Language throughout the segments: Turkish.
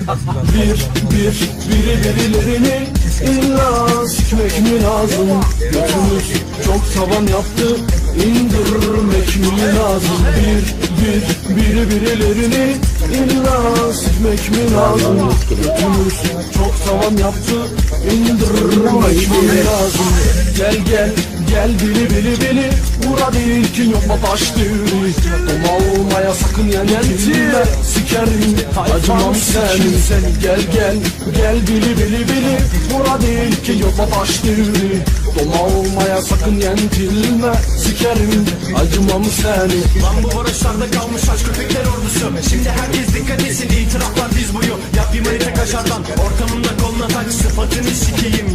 Bir, bir, biri birilerini illa sikmek mi lazım? Götümüz çok tavan yaptı, indirmek mi lazım? Bir, bir, biri birilerini illa sikmek mi lazım? Götümüz çok tavan yaptı, indirmek mi lazım? Gel gel, gel bili bili bili, Bura değil ki yok mu taş düğünü Doma olmaya sakın yenentilme Sikerim acımam senin sen Gel gel gel bili bili bili Bura değil ki yok mu taş düğünü Doma olmaya sakın yentilme Sikerim acımam seni Lan bu varoşlarda kalmış aşk köpekler ordusu. Şimdi herkes dikkat etsin itiraflar diz boyu Yap bir manita kaşardan Ortamında koluna tak sıfatını sikeyim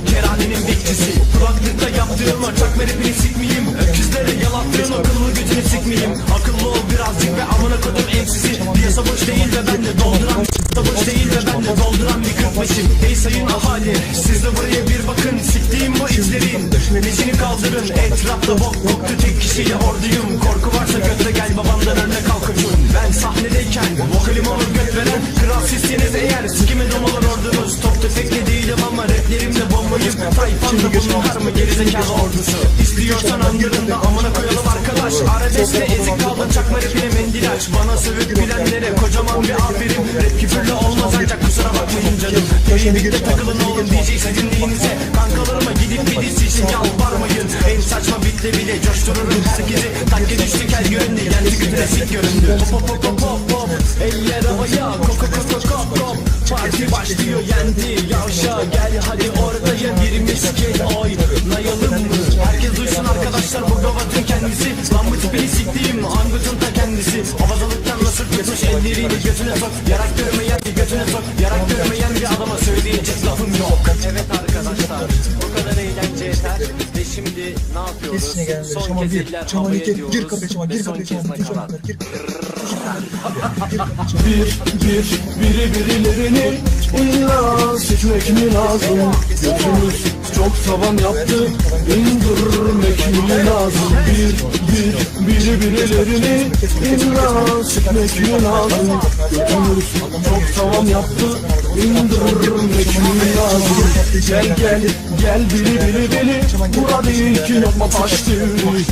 Bekçisi Kulaklıkta yaptığım çakma rapini sikmeyeyim. Öküzlere yalattığın akıllı gücünü sikmeyeyim. Akıllı ol birazcık ve amına kodum emsizi Piyasa boş değil ve ben de dolduran boş değil ve ben de dolduran bir kırk beşim Ey sayın ahali siz de buraya bir bakın. Siktiğim bu içlerin Dişini kaldırın. Etrafta bok koktu tek kişiyle orduyum bombayım Tayfanda bunlar mı gerizekalı ordusu? İstiyorsan andırında amına koyalım arkadaş. Arabeskte ezik kaldın çakma rapine mendil aç. Bana sövüp bilenlere kocaman bir aferin. Rap küfürle olmaz ancak kusura bakmayın canım. Birlikte takılın oğlum DJ sizin neyinize Kankalarıma gidip midis için yalvarmayın En saçma bitle bile coştururum herkesi. Takke düştü kel göründü geldi götüne sik göründü. Hop hop hop hop hop Eller havaya kok kok kok kok kok Parti başlıyor yendi Yavşa gel hadi ortaya bir misket oynayalım mı? Herkes duysun arkadaşlar bu gavatın kendisi Lan bu tipini siktiğim angutun ta kendisi Havazalıktan nasıl götüş ellerini götüne sok Yarak görmeyen bir götüne sok Yarak görmeyen bir adama söyleyecek lafım yok Evet arkadaşlar bu kadar eğlence yeter Ve şimdi ne yapıyoruz? Kesine şaman kez gir. havaya gir. Gir kapıya şaman. ve Gir kapıya kez şaman. Gir şaman. Gir. Bir, bir, biri birilerini illa sikmek mi lazım? Götümüz çok tavan yaptı, indirmek mi lazım? Bir, bir, biri birilerini illa sikmek mi lazım? Götümüz çok tavan yaptı, indirmek mi lazım? Gel gel, gel biri biri biri, bura değil ki yapma taş düğünü.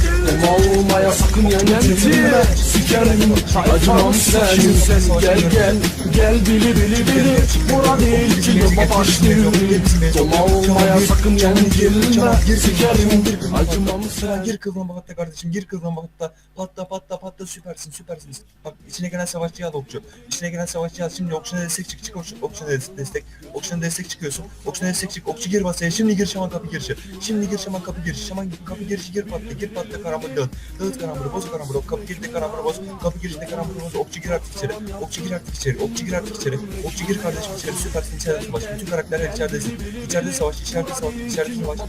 Ama olmaya sakın yenentilme, sikerim acımam senin sen Gel gel, gel bili bili bili. Bura değil ki yapma baş düğünü Doma olmaya sakın yenilme Sikerim acımam sen. Gir kıvrıma hatta kardeşim gir kıvrıma hatta patla patla patla. Süpersin süpersiniz. Bak içine gelen savaşçı al okçu. İçine gelen savaşçı al şimdi okçuna destek çık çık okçu, okçuna des- destek. Okçuna destek çıkıyorsun. Okçuna destek çık. Okçu gir basaya şimdi gir şaman kapı girişi şimdi gir şaman kapı girişi şaman kapı girişi gir patla gir patla karambol dağıt dağıt karambolu boz karambolu kapı girişte karambolu boz. Kapı girişte karambolu boz okçu gir artık içeri. Okçu gir artık içeri okçu gir artık içeri. Okçu gir kardeşim içeri süpersin içeride savaş bütün karakterler içeridesin. İçeride savaş içeride savaş içeride savaş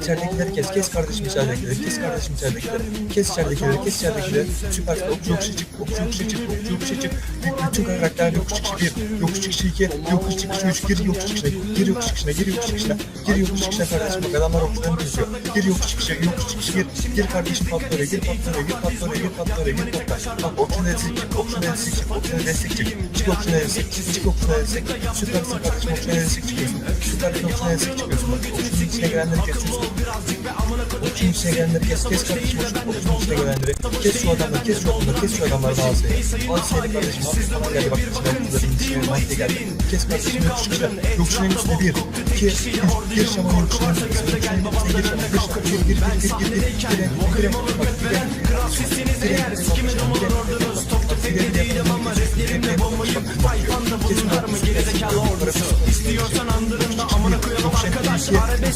içeridekileri kes, kes kardeşim içeridekileri, kes kardeşim içeridekileri, kes içeridekileri, kes içeridekileri, süper, okçu yokuşu çık, okçu yokuşu çık, okçu yokuşu çık, bütün karakterler yokuş çıkışı bir, yokuş çıkışı iki, yokuş çıkışı üç, gir yokuş çıkışına, gir yokuş çıkışına, gir yokuş çıkışına, gir yokuş çıkışına kardeşim, bak adamlar okçularını kesiyor, gir yokuş çıkışı, yokuş çıkışı gir, gir kardeşim patla oraya, gir patla oraya, gir patla oraya, gir patla oraya, gir patla, bak okçuna destek çık, okçuna destek çık, okçuna destek çık, çık okçuna destek, çık okçuna destek, süpersin kardeşim, okçuna destek çıkıyorsun, süpersin okçuna destek çıkıyorsun, bak okçunun içine gelenleri kesiyorsun, Okçunun içine gelenleri kes, kes kardeşim okçunun okçunun içine gelenleri Kes şu adamları, kes şu adamları, kes şu adamları Ağzı'ya Ağzı'ya kardeşim, Ağzı falan geldi bak içine okçuların içine madde geldi Kes kardeşim yok çıkışa, yok şunun üstüne bir, iki, üç, gir şaman yok şunun üstüne, yok şunun üstüne gir şaman, gir şaman, gir, gir, gir, gir, gir, gir, gire,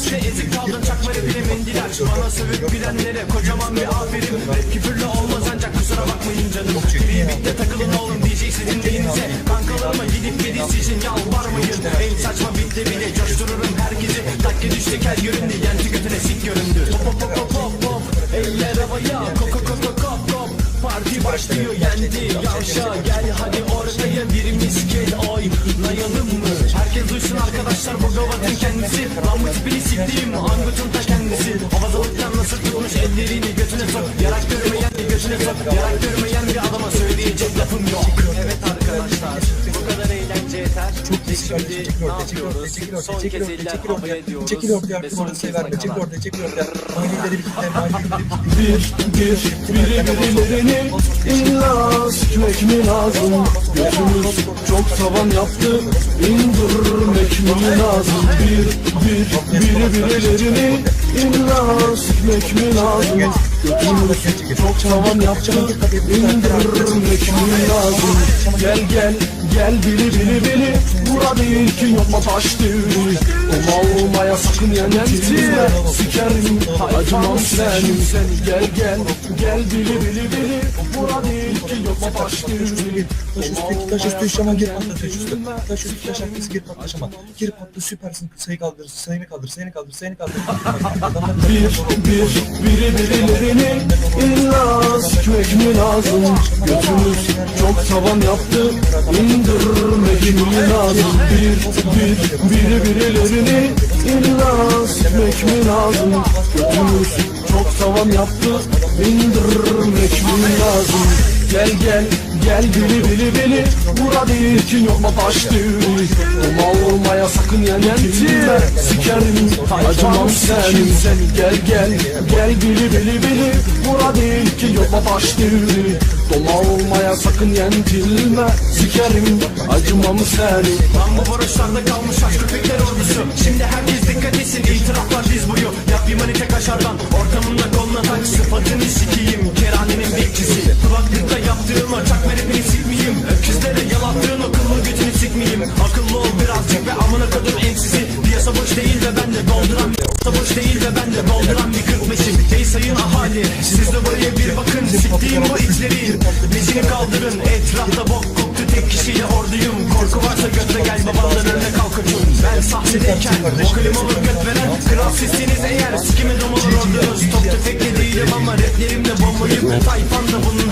Arabeskte ezik kaldın çakma rapine mendil aç Bana sövüp bilenlere kocaman bir aferin. Rap küfürle olmaz ancak kusura bakmayın canım. Birlikte takılın oğlum DJ sizin deyinize Kankalarıma gidip midis için yalvarmayın. En saçma bitle bile coştururum herkesi. Takke düştü kel göründü Başlıyor yendi yavşa Gel hadi ortaya bir misket. Oynayalım mı? Herkes duysun arkadaşlar bu gavatın kendisi. Lan bu tipini siktiğim angutun ta kendisi. Havazalıktan nasıl tutmuş ellerini götüne sok. Yarak görmeyen götüne sok. Yarak görmeyen bir adama söyleyecek lafım yok. Evet şimdi çekil ne ortaya, çekil ortaya, yapıyoruz? çekil ortaya, Son çekil kez ortaya, eller çekil havaya ortaya, diyoruz çekil ortaya ve artık son orası kez verme, çekil kadar. ortaya, çekil ortaya. Mahalleleri bitirler, mahalleleri bitirler. Bir, bir, illa sikmek mi lazım Gözümüz çok tavan yaptı indirmek mi lazım Bir, bir, biri birilerini illa sikmek mi lazım Gözümüz çok tavan yaptı indirmek mi lazım Gel gel gel bili bili bili Burada değil ki yapma taş düğünü Oma olmaya sakın yenentime Sikerim acımam senin Gel gel gel bili bili bili Burada değil ki yapma taş düğünü Taş üstü, taş üstü şaman gir patla taş üstü. Taş üstü, taş arkası gir patla şaman. Gir patla süpersin. Sayı kaldır, sayını kaldır, sayını kaldır, sayını kaldır. Bir, bir, biri birilerini illa sikmek mi lazım Gözümüz çok tavan yaptı indirmek mi lazım Bir, bir, biri birilerini illa lazım çok tavan yaptı. İndirmek mi lazım. Gel gel gel bili bili bili. Bura değil ki yok mu taş düğünü Oma olmaya sakın yenentime Sikerim acımam senin. Gel gel gel bili bili bili. Bura değil ki yok mu taş düğünü Doma olmaya sakın yentilme Sikerim acımam senin. Lan bu varoşlarda kalmış aç köpekler ordusu. Şimdi herkes Piyasa boş değil de ben de dolduran Piyasa boş değil de ben de dolduran bir kırk beşim. Ey sayın ahali siz de buraya bir bakın. Siktiğim bu itlerin Bezini kaldırın? Etrafta bok koktu tek kişiyle orduyum. Korku varsa götle gel babandan önüne kalk koçum Ben sahnedeyken o klima olur göt veren Kral sizsiniz eğer. Sikime domalar ordunuz Top tüfekle değilim ama raplerimle bombayı ve Tayfan da bunun